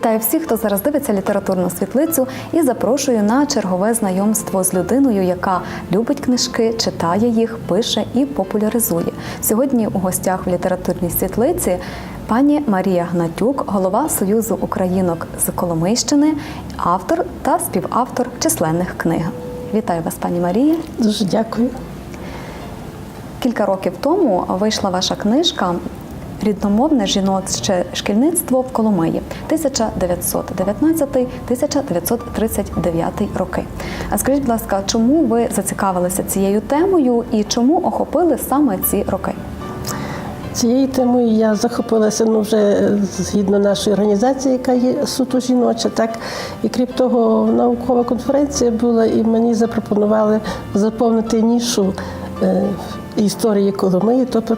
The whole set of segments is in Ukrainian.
Вітаю всіх, хто зараз дивиться літературну світлицю і запрошую на чергове знайомство з людиною, яка любить книжки, читає їх, пише і популяризує. Сьогодні у гостях в літературній світлиці пані Марія Гнатюк, голова Союзу українок з Коломийщини, автор та співавтор численних книг. Вітаю вас, пані Марія. Дуже дякую. Кілька років тому вийшла ваша книжка Рідномовне жіноче шкільництво в Коломиї 1919-1939 роки. А скажіть, будь ласка, чому ви зацікавилися цією темою і чому охопили саме ці роки? Цією темою я захопилася ну, вже згідно нашої організації, яка є суто жіноча. Так і крім того, наукова конференція була, і мені запропонували заповнити нішу. Е, Історії Коломиї, тобто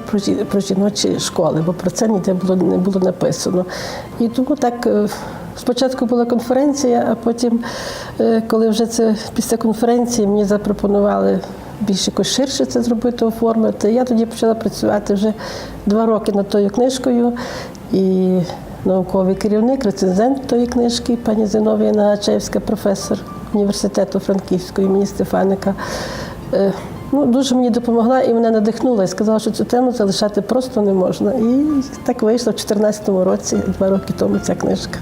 про жіночі школи, бо про це ніде було не було написано. І тому так е, спочатку була конференція, а потім, е, коли вже це після конференції мені запропонували більш якось ширше це зробити, оформити. Я тоді почала працювати вже два роки над тою книжкою. І науковий керівник, рецензент тої книжки, пані Зиновія Нагачевська, професор університету Франківського імені Стефаника. Ну, дуже мені допомогла і мене надихнула і сказала, що цю тему залишати просто не можна. І так вийшло в 2014 році, два роки тому ця книжка.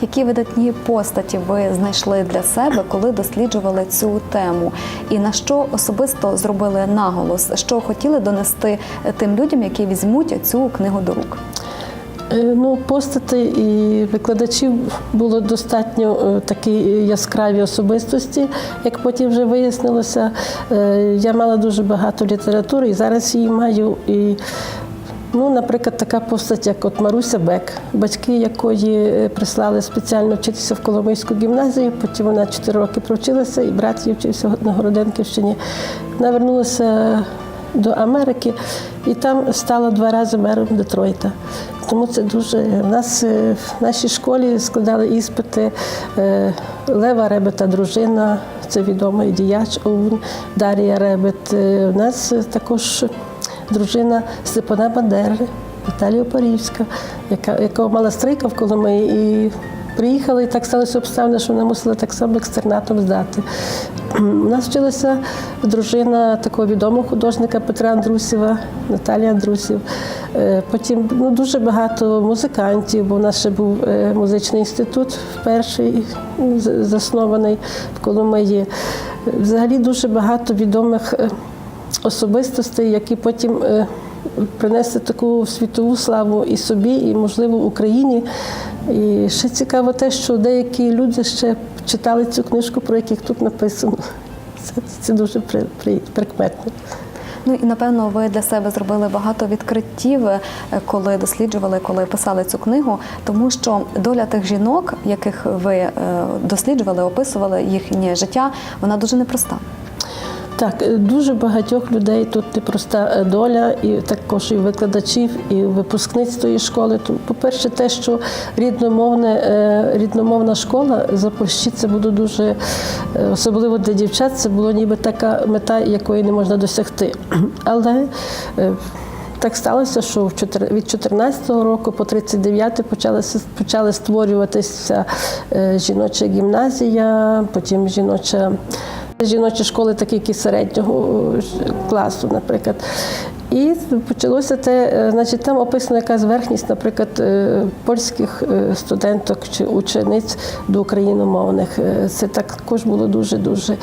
Які видатні постаті ви знайшли для себе, коли досліджували цю тему? І на що особисто зробили наголос? Що хотіли донести тим людям, які візьмуть цю книгу до рук? Е, Ну, постати і викладачів було достатньо е, такі яскраві особистості. Як потім вже вияснилося, Е, я мала дуже багато літератури і зараз її маю. І Ну, наприклад, така постать, як от Маруся Бек, батьки якої прислали спеціально вчитися в Коломийську гімназію, потім вона 4 роки провчилася, і брат її вчився на Городенківщині. Вона вернулася до Америки і там стала два рази мером Детройта. Тому це дуже в нас е, в нашій школі складали іспити е, Лева Ребета, дружина, це відомий діяч ОУН, Дар'я Ребет. Е, У нас е, також дружина Степана Бандери, Наталія Парівська, яка, яка мала стрийка в Коломиї. І приїхала, і так сталося обставини, що вона мусила так само екстернатом здати. У нас вчилася дружина такого відомого художника Петра Андрусєва, Наталія Андрусів. Е, Потім ну, дуже багато музикантів, бо у нас ще був е, музичний інститут перший ну, заснований в Коломиї. Взагалі дуже багато відомих е, особистостей, які потім принесли таку світову славу і собі, і, можливо, Україні. І ще цікаво те, що деякі люди ще читали цю книжку, про яких тут написано. Це, це дуже при, при, прикметно. Ну і напевно ви для себе зробили багато відкриттів, е, коли досліджували, коли писали цю книгу, тому що доля тих жінок, яких ви е, досліджували, описували їхнє життя, вона дуже непроста. Так, е, дуже багатьох людей тут непроста е, доля, і також і викладачів, і випускниць тої школи. По-перше, те, що рідномовне, е, рідномовна школа за це було дуже, особливо для дівчат, це було ніби така мета, якої не можна досягти. Але так сталося, що від 14 року по 39 почалися почали створюватися жіноча гімназія, потім жіноча. Жіночі школи, такі які середнього е, класу, наприклад. І почалося те, е, значить, там описано якась верхність, наприклад, е, польських студенток чи учениць до україномовних. Це також було дуже-дуже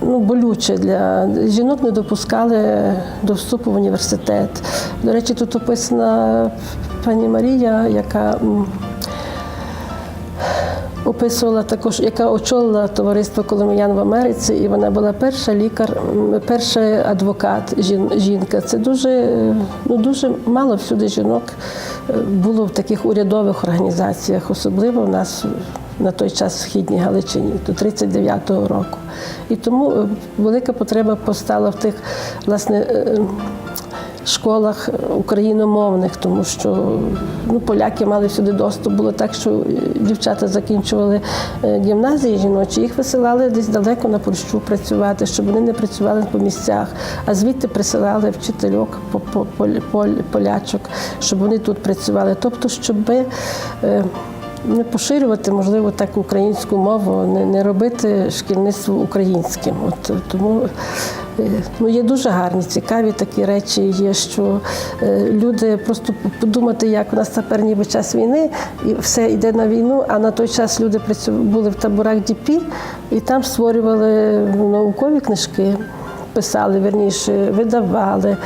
ну, болюче для жінок не допускали до вступу в університет. До речі, тут описана пані Марія, яка описувала також, яка очолила товариство Коломиян в Америці, і вона була перша лікар, перша адвокат жінка. Це дуже, ну, дуже мало всюди жінок е, було в таких урядових організаціях, особливо в нас на той час в Східній Галичині, до 39-го року. І тому е, велика потреба постала в тих, власне, е, школах україномовних, тому що ну, поляки мали всюди доступ. Було так, що дівчата закінчували е, гімназії жіночі, їх висилали десь далеко на Польщу працювати, щоб вони не працювали по місцях, а звідти присилали вчительок полячок, щоб вони тут працювали. Тобто, щоб е, не поширювати, можливо, так українську мову, не, робити шкільництво українським. От, тому ну, є дуже гарні, цікаві такі речі. Є, що е, люди просто подумати, як у нас тепер ніби час війни, і все йде на війну, а на той час люди були в таборах ДІПІ і там створювали наукові книжки писали, верніше, видавали,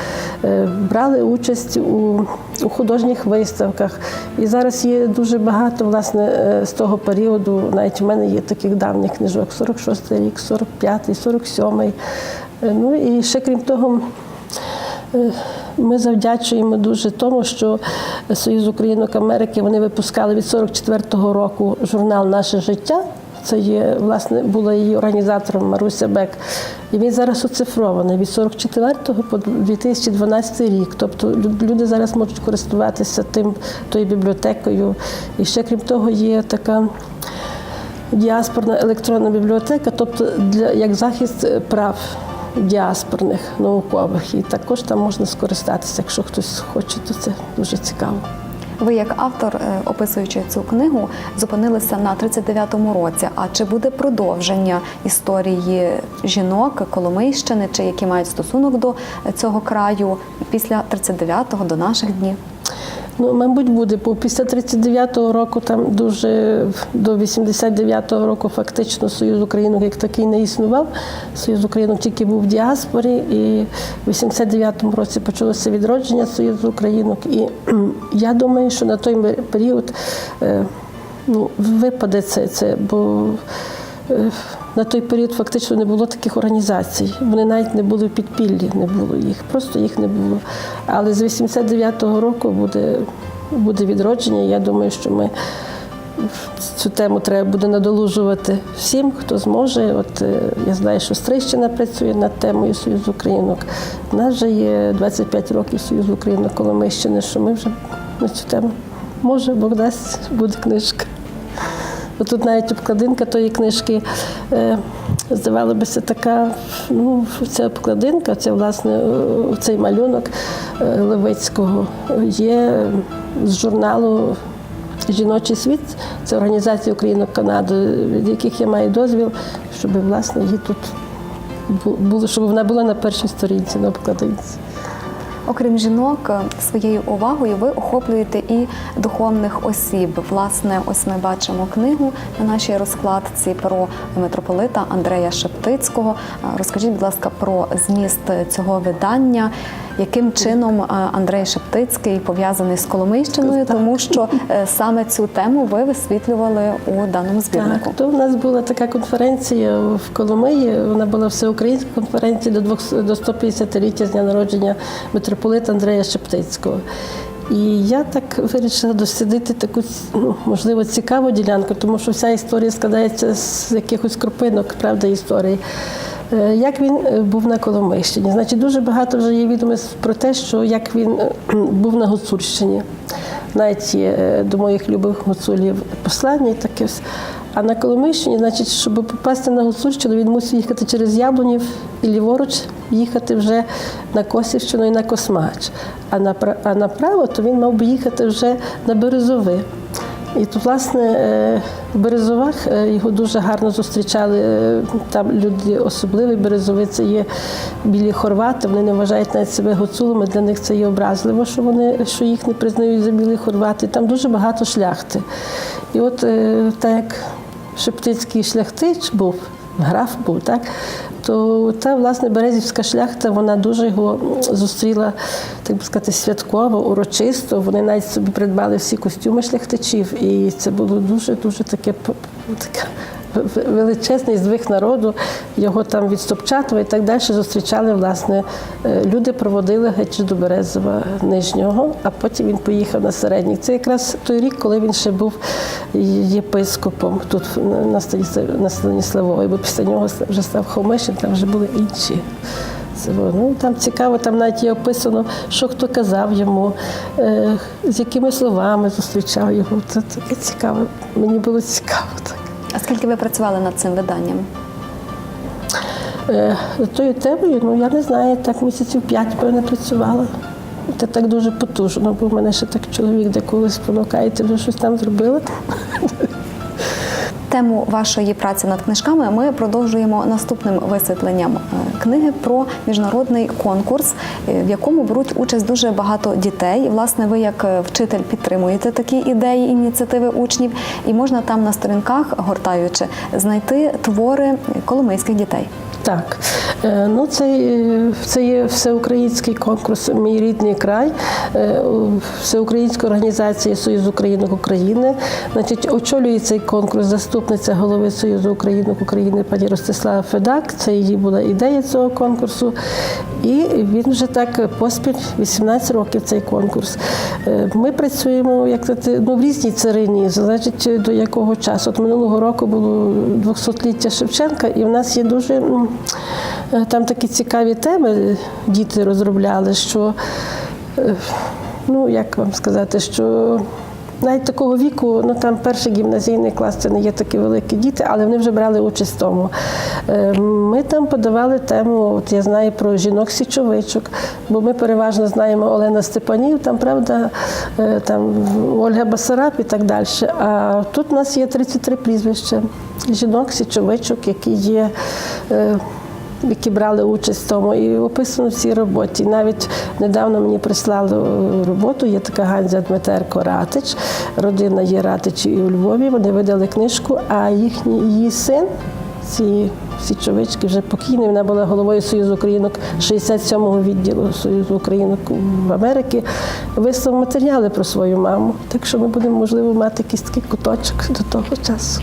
е, брали участь у, у художніх виставках. І зараз є дуже багато власне е, з того періоду. Навіть в мене є таких давніх книжок: 46-й рік, 45-й, 47-й. Е, Ну і ще крім того. Е, Ми завдячуємо дуже тому, що Союз Українок Америки вони випускали від 44-го року журнал Наше життя. Це є, власне, була її організатором Маруся Бек. І він зараз оцифрований від 44 по 2012 рік. Тобто люди зараз можуть користуватися тим, тою бібліотекою. І ще крім того, є така діаспорна електронна бібліотека, тобто для як захист е, прав діаспорних наукових. І також там можна скористатися, якщо хтось хоче, то це дуже цікаво. Ви, як автор, е, описуючи цю книгу, зупинилися на 39-му році. А чи буде продовження історії жінок Коломийщини, чи які мають стосунок до цього краю після 39-го до наших днів? Ну, мабуть, буде, бо після 39-го року, там дуже до 89-го року фактично Союз Українок як такий не існував. Союз Українок тільки був в діаспорі, і в 89-му році почалося відродження Союзу Українок. І я думаю, що на той період е, ну, випаде це, це бо е, на той період фактично не було таких організацій. Вони навіть не були в підпіллі, не було їх, просто їх не було. Але з 89-го року буде, буде відродження. Я думаю, що ми цю тему треба буде надолужувати всім, хто зможе. От е, я знаю, що Стрищина працює над темою Союзу Українок. У нас вже є 25 років Союзу Українок Коломийщини, що ми вже на цю тему. Може, Бог дасть, буде книжка. Тут навіть обкладинка тої книжки, е, здавалося така, ну, ця обкладинка, це власне е, цей малюнок е, Левицького є з журналу Жіночий світ це організація Українок Канади, від яких я маю дозвіл, щоб власне її тут було, щоб вона була на першій сторінці на обкладинці. Окрім жінок, е, своєю увагою ви охоплюєте і духовних осіб. Власне, ось ми бачимо книгу на нашій розкладці про митрополита Андрея Шептицького. Е, Розкажіть, будь ласка, про зміст цього видання. Яким чином е, Андрей Шептицький пов'язаний з Коломийщиною, тому що е, саме цю тему ви висвітлювали у даному збірнику. Так, то в нас була така конференція в Коломиї. Вона була всеукраїнська конференція до 200 до 150-ліття з дня народження митрополита Андрея Шептицького. І я так вирішила дослідити таку ну, можливо цікаву ділянку, тому що вся історія складається з якихось крупинок, правда, історії. Е, Як він е, був на Коломийщині? Значить, дуже багато вже є відомостей про те, що як він е, був на Гуцульщині. Навіть є до моїх любих гуцулів послання і таке. А на Коломийщині, значить, щоб попасти на Гуцульщину, він мусив їхати через Яблунів і ліворуч їхати вже на Косівщину і на Космач. А направо то він мав би їхати вже на Березови. І тут, власне, е, в Березовах е, його дуже гарно зустрічали. е, Там люди особливі березови, це є білі хорвати. Вони не вважають навіть себе гуцулами. Для них це є образливо, що вони що їх не признають за білі хорвати. Там дуже багато шляхти. І от е, так як Шептицький шляхтич був, граф був, так? То та власне Березівська шляхта вона дуже його зустріла, так би сказати, святково, урочисто. Вони навіть собі придбали всі костюми шляхтичів, і це було дуже дуже таке в- величезний здвиг народу. Його там від Стопчатова і так далі зустрічали. Власне, е, люди проводили геть до Березова нижнього, а потім він поїхав на середній. Це якраз той рік, коли він ще був єпископом тут на Станіслав- на Станіславові, бо після нього вже став Хомишин, там вже були інші. Ну, там цікаво, там навіть є описано, що хто казав йому, е, з якими словами зустрічав його. Це таке цікаво. Мені було цікаво так. А скільки ви працювали над цим виданням? З Тою темою, ну я не знаю, так місяців п'ять певно працювала. Це так дуже потужно, бо в мене ще так чоловік деколи спонукає, ти вже щось там зробила. Тему вашої праці над книжками ми продовжуємо наступним висвітленням е, книги про міжнародний конкурс, е, в якому беруть участь дуже багато дітей. Власне, ви як е, вчитель підтримуєте такі ідеї, ініціативи учнів, і можна там на сторінках, гортаючи, знайти твори коломийських дітей. Так, Е, ну це, е, це є всеукраїнський конкурс Мій рідний край, е, у- всеукраїнська Союз Українок України. Значить, очолює цей конкурс заступниця голови Союзу Українок України пані Ростислава Федак. Це її була ідея цього конкурсу. І він вже так поспіль 18 років цей конкурс. Ми працюємо як ну, в різній царині, залежить до якого часу. От минулого року було 200-ліття Шевченка, і в нас є дуже там такі цікаві теми діти розробляли, що е, ну як вам сказати, що. Навіть такого віку, ну там перший гімназійний клас, це не є такі великі діти, але вони вже брали участь в тому. Е, Ми там подавали тему, от я знаю про жінок-січовичок, бо ми переважно знаємо Олена Степанів, там, правда, е, там Ольга Басараб і так далі. А тут у нас є 33 прізвища жінок-січовичок, які є. Які брали участь в тому, і описано в цій роботі. Навіть недавно мені прислали е, роботу, є така Ганзя Дмитерко Ратич, родина є Ратич і у Львові. Вони видали книжку, а їхній її син, ці січовички, вже покійний, вона була головою Союзу Українок 67-го відділу Союзу Українок в Америці, вислав матеріали про свою маму. Так що ми будемо, можливо, мати якийсь такий куточок до того часу.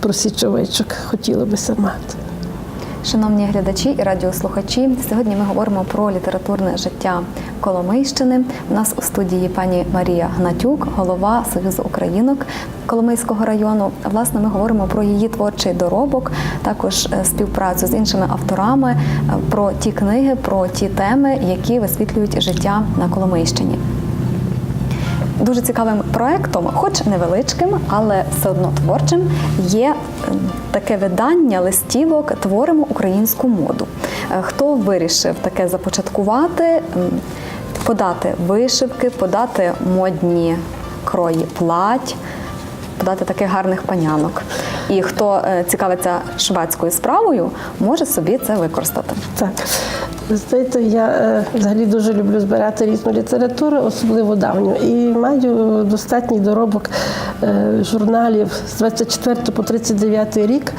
Про січовичок хотіли би мати. Шановні глядачі і радіослухачі, сьогодні ми говоримо про літературне життя Коломийщини. У нас у студії пані Марія Гнатюк, голова Союзу Українок Коломийського району. Власне, ми говоримо про її творчий доробок, також е, співпрацю з іншими авторами, е, про ті книги, про ті теми, які висвітлюють життя на Коломийщині. Дуже цікавим проектом, хоч невеличким, але все одно творчим, є таке видання листівок Творимо українську моду. Е, Хто вирішив таке започаткувати, подати вишивки, подати модні крої плать, подати таких гарних панянок. І хто е, цікавиться шведською справою, може собі це використати. Так. Знаєте, я е, взагалі дуже люблю збирати різну літературу, особливо давню. І маю достатній доробок е, журналів з 24 по 39 рік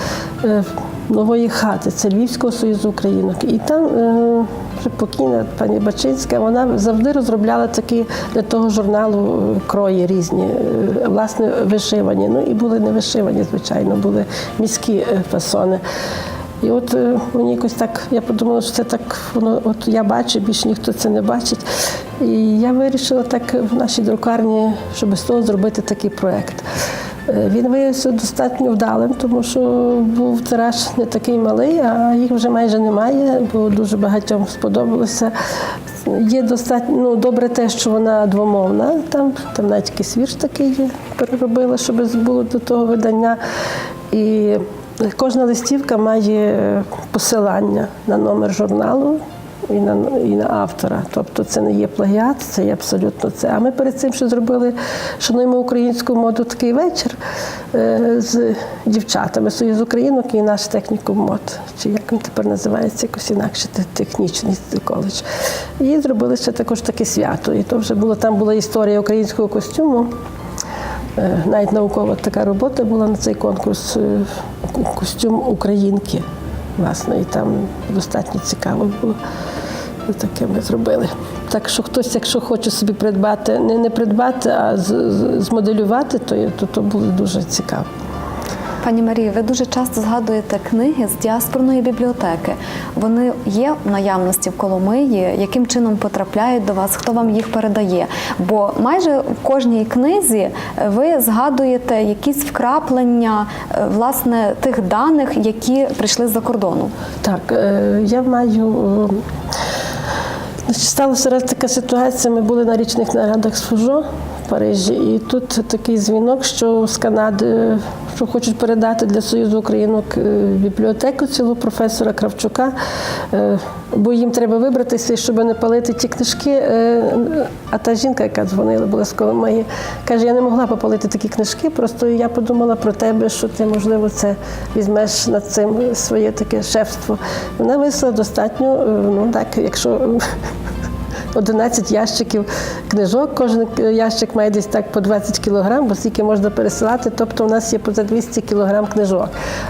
нової хати. Це Львівського союзу українок. І там е, вже покійна пані Бачинська, вона завжди розробляла такі для того журналу е, крої різні, е, власне, вишивані. Ну і були не вишивані, звичайно, були міські фасони. І от мені якось так, я подумала, що це так, воно от я бачу, більше ніхто це не бачить. І я вирішила так в нашій друкарні, щоб з того зробити такий проєкт. Е, Він виявився достатньо вдалим, тому що був тираж не такий малий, а їх вже майже немає, бо дуже багатьом сподобалося. Є достатньо ну, добре те, що вона двомовна. Там, там навіть якийсь вірш такий є, переробила, щоб було до того видання. І Кожна листівка має е, посилання на номер журналу і на, і на автора. Тобто це не є плагіат, це є абсолютно це. А ми перед цим ще зробили шануємо українську моду такий вечір е, з дівчатами Союз Українок і наш технікум мод. Чи як він тепер називається, якось інакше технічний коледж. І зробили ще також таке свято. І то вже було там була історія українського костюму. Е, Навіть наукова така робота була на цей конкурс е, костюм українки. Власне, і там достатньо цікаво було. Таке ми зробили. Так що хтось, якщо хоче собі придбати, не, не придбати, а з- з- змоделювати, то, то, то буде дуже цікаво. Пані Марію, ви дуже часто згадуєте книги з діаспорної бібліотеки. Вони є в наявності в Коломиї, яким чином потрапляють до вас, хто вам їх передає? Бо майже в кожній книзі е, ви згадуєте якісь вкраплення е, власне тих даних, які прийшли з-за кордону. Так, е, я маю. Сталася раз така ситуація. Ми були на річних нарадах з Фужо в Парижі. І тут такий дзвінок, що з Канади, що хочуть передати для Союзу Українок е, бібліотеку цілу професора Кравчука, е, бо їм треба вибратися, щоб не палити ті книжки. Е, А та жінка, яка дзвонила, з Коломиї, каже, я не могла попалити такі книжки, просто я подумала про тебе, що ти, можливо, це візьмеш над цим своє таке шефство. Вона вислала достатньо, ну так, якщо 11 ящиків книжок. Кожен ящик має десь так по 20 кілограм, бо стільки можна пересилати. Тобто у нас є поза 200 кілограм книжок.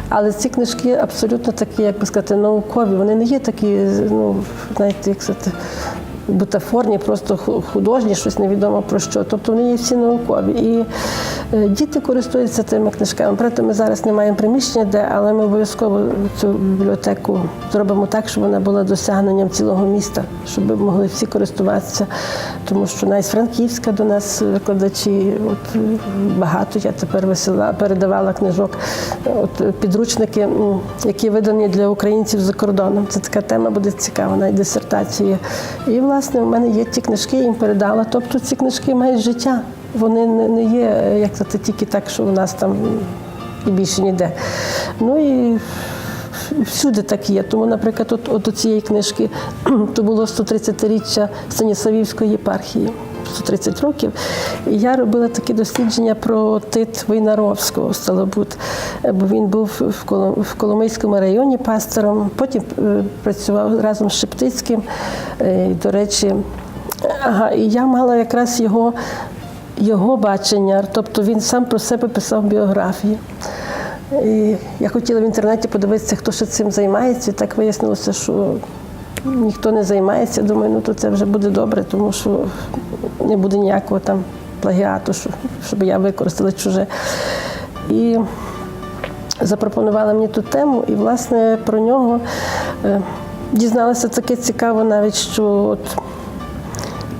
Але ці книжки абсолютно такі, як би сказати, наукові. Вони не є такі, ну знаєте, як сказати. Бутафорні, просто художні, щось невідомо про що. Тобто вони є всі наукові. І е, діти користуються тими книжками. Проте ми зараз не маємо приміщення, де, але ми обов'язково цю бібліотеку зробимо так, щоб вона була досягненням цілого міста, щоб могли всі користуватися. Тому що навіть Франківська до нас викладачі, от багато я тепер висила, передавала книжок. От підручники, які видані для українців за кордоном. Це така тема буде цікава, навіть дисертації. І власне в мене є ті книжки, їм передала. Тобто ці книжки мають життя. Вони не, є, як це тільки так, що у нас там і більше ніде. Ну і всюди так є. Тому, наприклад, от, от у цієї книжки то було 130-річчя Станіславівської єпархії. 130 років. І я робила такі дослідження про Тит Войнаровського Сталобут, Е, бо він був в Коло- в Коломийському районі пастором, потім е, працював разом з Шептицьким. Е, До речі, ага, і я мала якраз його, його бачення, тобто він сам про себе писав біографію. І я хотіла в інтернеті подивитися, хто ще цим займається, і так вияснилося, що ніхто не займається. Думаю, ну то це вже буде добре, тому що не буде ніякого там плагіату, щоб я використала чуже. І запропонувала мені ту тему, і власне про нього е, дізналася таке цікаво, навіть що от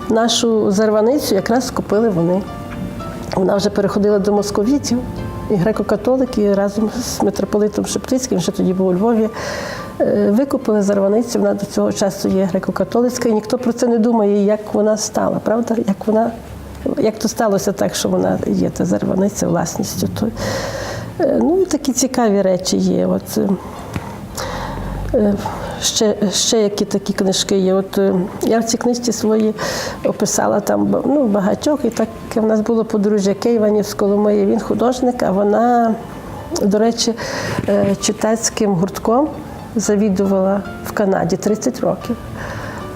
нашу зарваницю якраз купили вони. Вона вже переходила до московітів і греко-католики разом з митрополитом Шептицьким, що тоді був у Львові. Е, Викупили зарваницю, вона до цього часу є греко-католицька, і ніхто про це не думає, як вона стала, правда? Як вона, як то сталося так, що вона є та зарваниця власністю. То, е, ну такі цікаві речі є. От, е, Ще, ще які такі книжки є. От я в цій книжці свої описала там ну, багатьох, і так в нас було подружжя Кейванів з Коломиї. Він художник, а вона, до речі, читацьким гуртком завідувала в Канаді 30 років.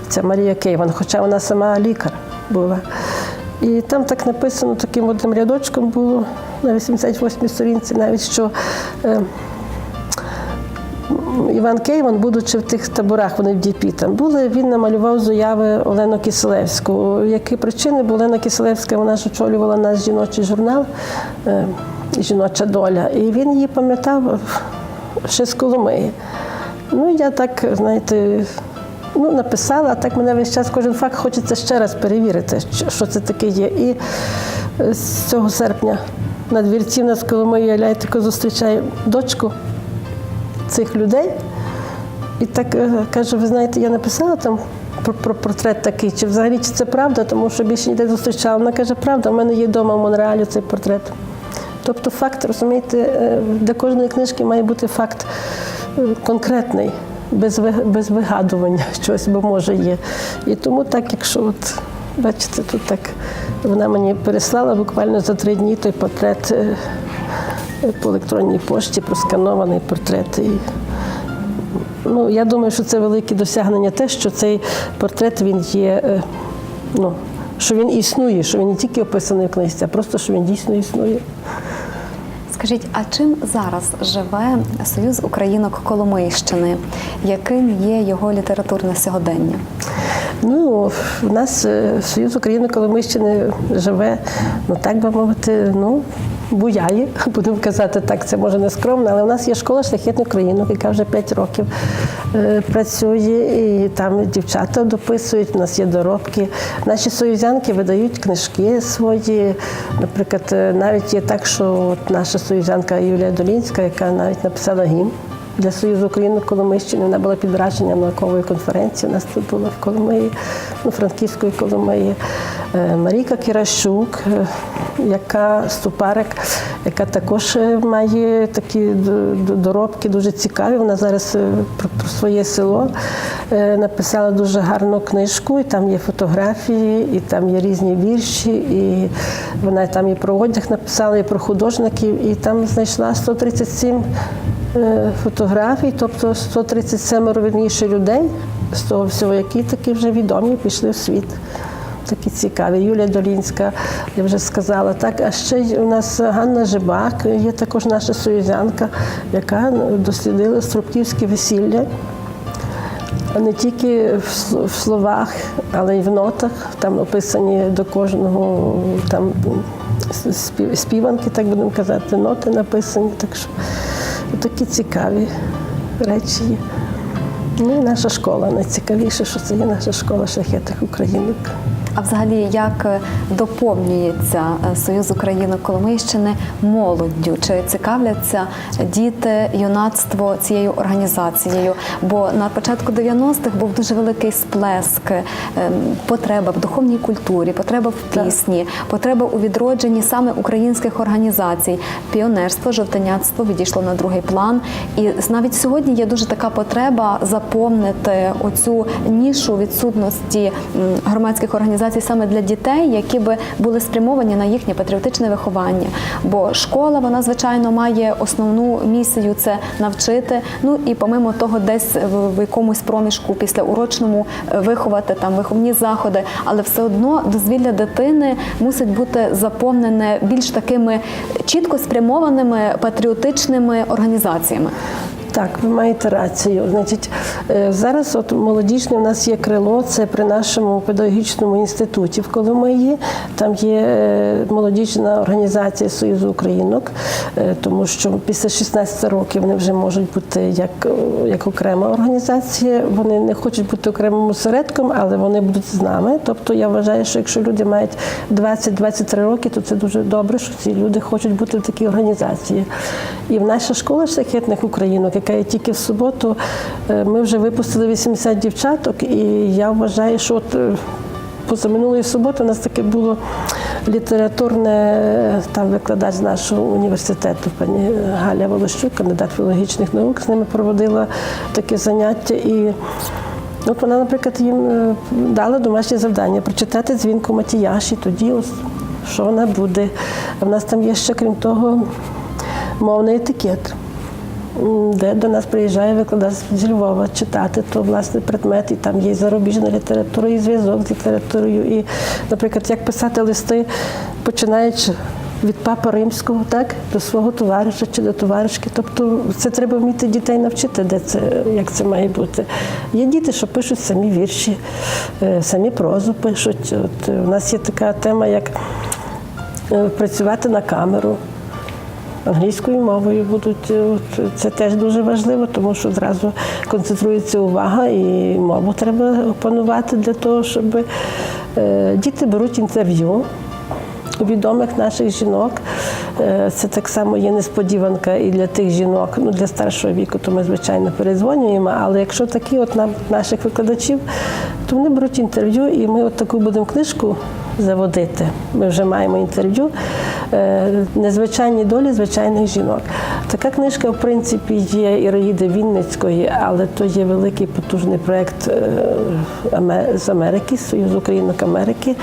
Це Марія Кейван, хоча вона сама лікар була. І там так написано таким одним рядочком було на 88-й сторінці, навіть що. е, Іван Кейван, будучи в тих таборах, вони в Діпі там були, він намалював заяви Олену Киселевську. Які причини? Бо Олена Киселевська вона ж очолювала наш жіночий журнал е, Жіноча доля. І він її пам'ятав ще з Коломиї. Ну, я так, знаєте, ну, написала, а так мене весь час кожен факт хочеться ще раз перевірити, що- це таке є. І е, з цього серпня на двірці в нас Коломиї я Ляйтико зустрічає дочку цих людей. І так е, каже, ви знаєте, я написала там про, про портрет такий, чи взагалі чи це правда, тому що більше ніде зустрічала. Вона каже, правда, в мене є вдома в Монреалі цей портрет. Тобто факт, розумієте, е, для кожної книжки має бути факт конкретний, без, без вигадування щось, бо може є. І тому так, якщо от, бачите, тут так вона мені переслала буквально за три дні той портрет е, по електронній пошті, просканований портрет. І, ну, я думаю, що це велике досягнення те, що цей портрет він є, е, ну, що він існує, що він не тільки описаний в книжці, а просто що він дійсно існує. Скажіть, а чим зараз живе Союз Українок Коломийщини? Яким є його літературне сьогодення? Ну, в нас е, Союз України Коломийщини живе, ну так би мовити, ну, буяє, будемо казати так, це може не скромно, але в нас є школа шляхетних українок, яка вже 5 років е, працює, і там дівчата дописують, у нас є доробки. Наші союзянки видають книжки свої. Наприклад, е, навіть є так, що от наша союзянка Юлія Долінська, яка навіть написала гімн для Союзу України Коломийщини. Вона була під враженням наукової конференції. У нас тут була в Коломиї, ну, Франківської Коломиї. Е, Марійка Кіращук, е, яка ступарик, яка також е, має такі доробки дуже цікаві. Вона зараз про, своє село написала дуже гарну книжку, і там є фотографії, і там є різні вірші, і вона там і про одяг написала, і про художників, і там знайшла 137 е, фотографій, тобто 137 вірніше людей з того всього, які такі вже відомі, пішли в світ. Такі цікаві. Юлія Долінська, я вже сказала. Так, а ще у нас Ганна Жибак, є також наша союзянка, яка дослідила структівське весілля. Не тільки в словах, але й в нотах. Там описані до кожного там спів- співанки, так будемо казати, ноти написані. Так що такі цікаві речі. Ну і наша школа найцікавіше, що це є наша школа шляхетних українок. А взагалі, як е, доповнюється е, Союз України Коломийщини молоддю? Чи цікавляться діти, юнацтво цією організацією? Бо на початку 90-х був дуже великий сплеск, е, потреба в духовній культурі, потреба в пісні, потреба у відродженні саме українських організацій. Піонерство, жовтеняцтво відійшло на другий план. І навіть сьогодні є дуже така потреба заповнити оцю нішу відсутності громадських організацій саме для дітей, які би були спрямовані на їхнє патріотичне виховання. Бо школа, вона звичайно має основну місію це навчити. Ну і помимо того, десь в, в якомусь проміжку після урочному е, виховати там виховні заходи, але все одно дозвілля дитини мусить бути заповнене більш такими чітко спрямованими патріотичними організаціями. Так, ви маєте рацію. Значить, е, зараз от молодіжне у нас є крило, це при нашому педагогічному інституті в Коломиї. Там є е, молодіжна організація Союзу Українок, е, тому що після 16 років вони вже можуть бути як, як окрема організація. Вони не хочуть бути окремим осередком, але вони будуть з нами. Тобто я вважаю, що якщо люди мають 20-23 роки, то це дуже добре, що ці люди хочуть бути в такій організації. І в наша школа шляхетних українок, яка є тільки в суботу, е, ми вже випустили 80 дівчаток, і я вважаю, що от е, позаминулої суботи у нас таке було літературне е, там викладач з нашого університету, пані Галя Волощук, кандидат філологічних наук, з ними проводила таке заняття. І от вона, наприклад, їм дала домашнє завдання прочитати дзвінку Матіяш, і тоді що вона буде. В нас там є ще, крім того, мовний етикет. Де до нас приїжджає викладач з Львова читати, то власне предмет, і там є зарубіжна література, і зв'язок з літературою. І, наприклад, як писати листи, починаючи від папи римського, так, до свого товариша чи до товаришки. Тобто це треба вміти дітей навчити, де це, як це має бути. Є діти, що пишуть самі вірші, е, самі прозу пишуть. От, е, у нас є така тема, як е, працювати на камеру. Англійською мовою будуть е, це теж дуже важливо, тому що зразу концентрується увага і мову треба опанувати для того, щоб е, діти беруть інтерв'ю у відомих наших жінок. Е, Це так само є несподіванка і для тих жінок, ну для старшого віку, то ми звичайно перезвонюємо. Але якщо такі от наших викладачів, то вони беруть інтерв'ю, і ми от таку будемо книжку заводити. Ми вже маємо інтерв'ю незвичайні долі звичайних жінок. Така книжка, в принципі, є Іраїди Вінницької, але то є великий потужний проєкт е, з Америки, з Союзу Українок Америки.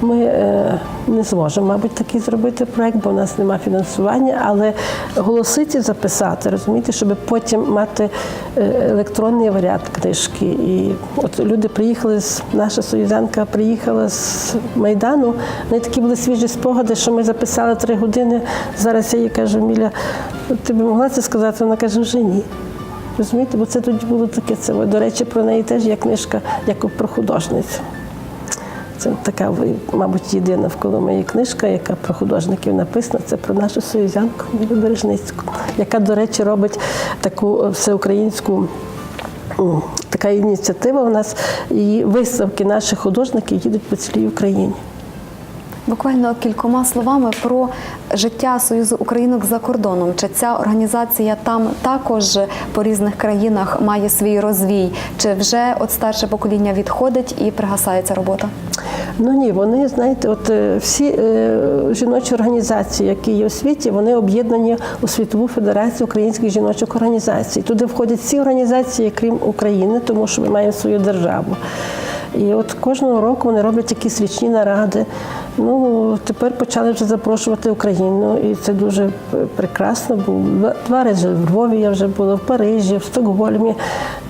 Ми е, не зможемо, мабуть, такий зробити проєкт, бо у нас немає фінансування, але голосиці записати, розумієте, щоб потім мати е, електронний варіант книжки. І от люди приїхали з наша союзанка приїхала з Майдану. В неї такі були свіжі спогади, що ми записали три години. Зараз я їй кажу, Міля, ти б могла це сказати? Вона каже, вже ні. Розумієте, бо це тоді було таке. Це до речі, про неї теж є книжка, як про художницю. Це така, мабуть, єдина в Коломиї книжка, яка про художників написана. Це про нашу союзянку Мілю Бережницьку, яка, до речі, робить таку всеукраїнську. м, Така ініціатива у нас і виставки наших художників їдуть по цілій Україні. Буквально кількома словами про життя Союзу Українок за кордоном. Чи ця організація там також по різних країнах має свій розвій? Чи вже от старше покоління відходить і пригасає ця робота? Ну ні, вони знаєте, от е, всі е, жіночі організації, які є у світі, вони об'єднані у світову федерацію українських жіночих організацій. Туди входять всі організації, крім України, тому що ми маємо свою державу. І от кожного року вони роблять якісь річні наради. Ну тепер почали вже запрошувати Україну, і це дуже прекрасно. Був два- рази в Львові я вже була, в Парижі, в Стокгольмі.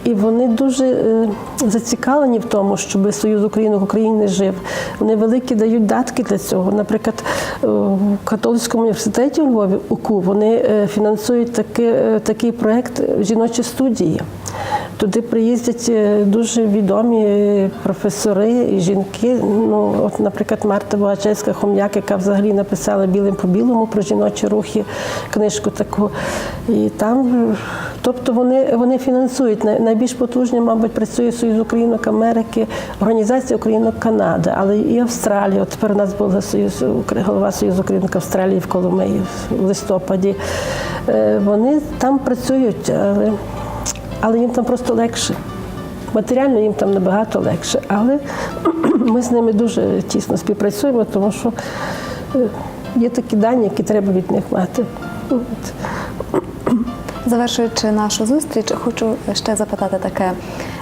І вони дуже е, зацікавлені в тому, щоб Союз Українок України жив. Вони великі дають датки для цього. Наприклад, е, в католицькому університеті у Львові УКУ вони е, фінансують таки, е, такий проект жіночі студії. Туди приїздять е, дуже відомі е, професори і жінки. Ну, от, наприклад, Марта Богачевська Хом'як, яка взагалі написала білим по білому про жіночі рухи, книжку таку. І там, е, тобто вони, вони фінансують. Найбільш потужні, мабуть, працює Союз Українок Америки, Організація Українок Канади, але і Австралія. От тепер у нас була Союз голова Союзу Українок Австралії в Коломиї в листопаді. Вони там працюють, але але їм там просто легше. Матеріально їм там набагато легше. Але ми з ними дуже тісно співпрацюємо, тому що е, є такі дані, які треба від них мати. Завершуючи нашу зустріч, хочу ще запитати таке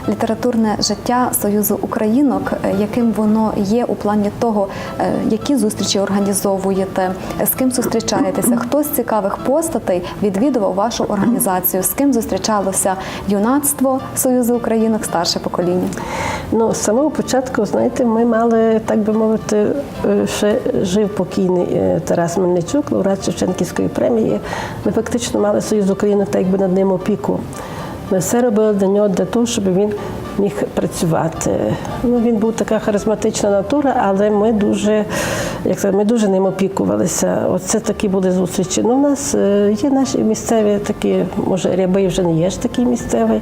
літературне життя Союзу Українок, е, яким воно є у плані того, е, які зустрічі організовуєте, з ким зустрічаєтеся, хто з цікавих постатей відвідував вашу організацію, з ким зустрічалося юнацтво Союзу Українок, старше покоління. Ну, з самого початку, знаєте, ми мали, так би мовити, е, ще жив покійний Тарас Мельничук, лауреат Шевченківської премії. Ми фактично мали Союз України так якби над ним опіку. Ми все робили для нього для того, щоб він міг працювати. Ну, він був така харизматична натура, але ми дуже, як ми дуже ним опікувалися. Оце такі були зустрічі. Ну, у нас е, є наші місцеві такі, може, рябий вже не є ж такий місцевий.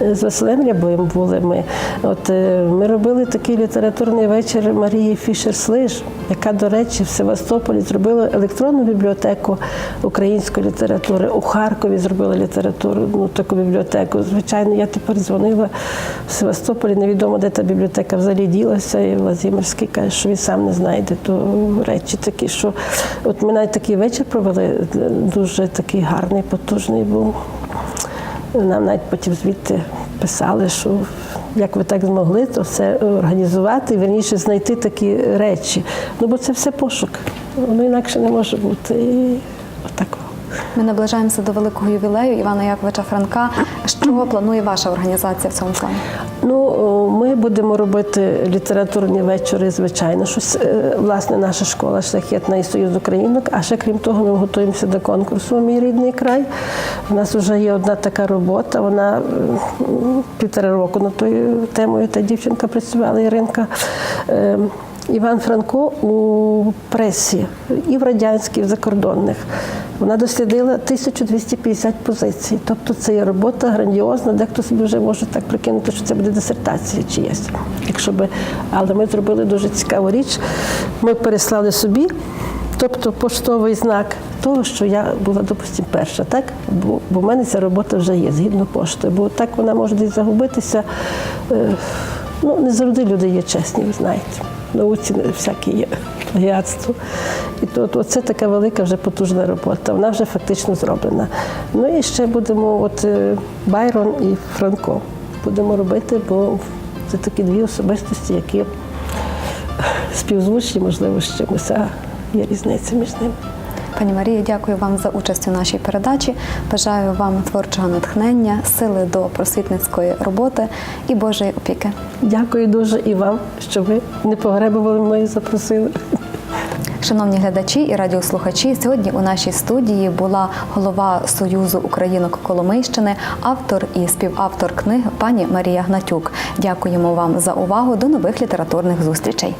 З Василем Рябим були ми. От е, ми робили такий літературний вечір Марії Фішер-Слиж, яка, до речі, в Севастополі зробила електронну бібліотеку української літератури. У Харкові зробила літературу, ну таку бібліотеку. Звичайно, я тепер дзвонила в Севастополі. Невідомо, де та бібліотека взагалі ділася. І Владимирський каже, що він сам не знайде. То речі такі, що от ми навіть такий вечір провели, дуже такий гарний, потужний був. Нам навіть потім звідти писали, що як ви так змогли то все організувати, вірніше знайти такі речі. Ну бо це все пошук. Воно інакше не може бути. І отак. Ми наближаємося до великого ювілею Івана Яковича Франка. Що планує ваша організація в цьому плані? Ну, будемо робити літературні вечори, звичайно. Щось, е, власне, наша школа шляхетна і Союз Українок. А ще крім того, ми готуємося до конкурсу Мій рідний край. У нас вже є одна така робота. Вона е, півтора року над тою темою та дівчинка працювала Іринка. Іван Франко у пресі і в радянській, і в закордонних. Вона дослідила 1250 позицій. Тобто це є робота грандіозна, дехто собі вже може так прикинути, що це буде дисертація чиясь. Якщо би, але ми зробили дуже цікаву річ. Ми переслали собі, тобто поштовий знак того, що я була, допустимо, перша, так? Бо, бо в мене ця робота вже є згідно пошти. Бо так вона може десь загубитися. Е, Ну, не завжди люди є чесні, ви знаєте. Науці всякі є плагіатство. І то, от, це така велика вже потужна робота. Вона вже фактично зроблена. Ну і ще будемо, от е, Байрон і Франко будемо робити, бо це такі дві особистості, які співзвучні, можливо, з чимось, а є різниця між ними. Пані Марія, дякую вам за участь у нашій передачі. Бажаю вам творчого натхнення, сили до просвітницької роботи і Божої опіки. Дякую дуже і вам, що ви не погребували мною, запросили. Шановні глядачі і радіослухачі, сьогодні у нашій студії була голова Союзу Українок Коломийщини, автор і співавтор книг пані Марія Гнатюк. Дякуємо вам за увагу. До нових літературних зустрічей.